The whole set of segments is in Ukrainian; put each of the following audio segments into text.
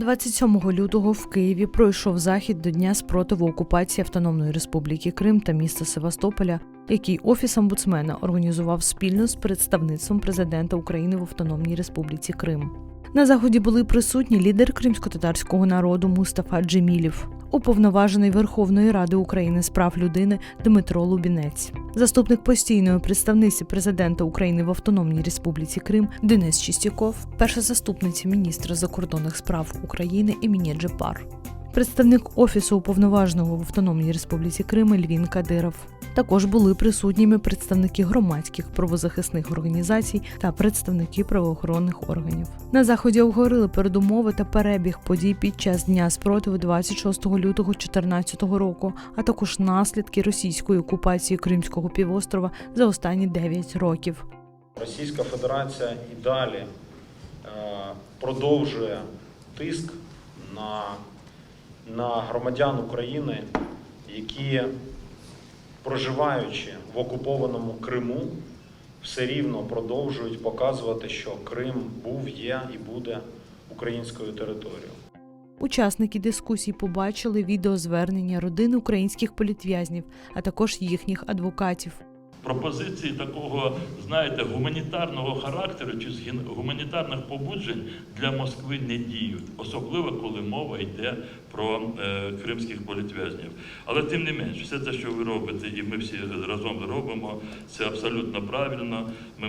27 лютого в Києві пройшов захід до Дня спротиву окупації Автономної Республіки Крим та міста Севастополя, який офіс омбудсмена організував спільно з представництвом президента України в Автономній Республіці Крим. На заході були присутні лідер кримсько-татарського народу Мустафа Джемілів, уповноважений Верховної Ради України з прав людини Дмитро Лубінець, заступник постійної представниці президента України в Автономній Республіці Крим Денис Чистяков, перша заступниця міністра закордонних справ України імені Джепар, представник офісу уповноваженого в Автономній Республіці Крим Ельвін Кадиров. Також були присутніми представники громадських правозахисних організацій та представники правоохоронних органів. На заході обговорили передумови та перебіг подій під час дня спротиву 26 лютого 2014 року, а також наслідки російської окупації Кримського півострова за останні 9 років. Російська Федерація і далі е, продовжує тиск на, на громадян України, які, проживаючи в окупованому Криму, все рівно продовжують показувати, що Крим був, є і буде українською територією. Учасники дискусій побачили відеозвернення родин українських політв'язнів, а також їхніх адвокатів. Пропозиції такого, знаєте, гуманітарного характеру чи з гуманітарних побуджень для Москви не діють, особливо коли мова йде про е, кримських політв'язнів. Але тим не менш, все те, що ви робите, і ми всі разом робимо, це абсолютно правильно. Ми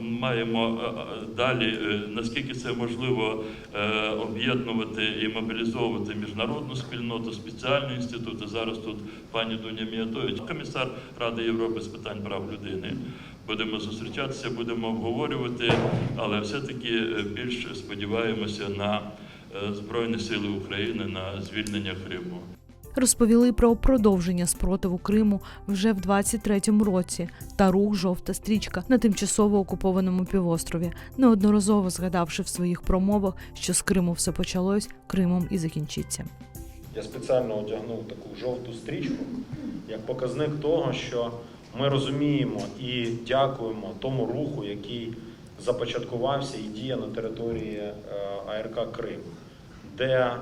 маємо е, е, далі, е, наскільки це можливо, об'єднувати і мобілізовувати міжнародну спільноту, спеціальні інститути. Зараз тут пані Дуня Міятович, комісар Ради Європи з питань прав людини. Будемо зустрічатися, будемо обговорювати, але все-таки е, більш сподіваємося на е, Збройні Сили України, на звільнення Криму. Розповіли про продовження спротиву Криму вже в 23-му році та рух жовта стрічка на тимчасово окупованому півострові, неодноразово згадавши в своїх промовах, що з Криму все почалось, Кримом і закінчиться. Я спеціально одягнув таку жовту стрічку як показник того, що ми розуміємо і дякуємо тому руху, який започаткувався і діє на території е, АРК Крим, де е,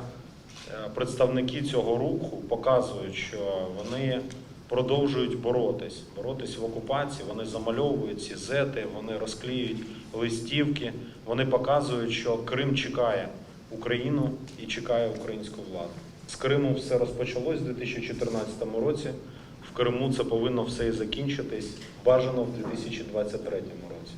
представники цього руху показують, що вони продовжують боротись, боротись в окупації. Вони замальовують ці зети, вони розклеюють листівки, вони показують, що Крим чекає Україну і чекає українську владу. З Криму все розпочалось у 2014 році. В Криму це повинно все і закінчитись бажано в 2023 році.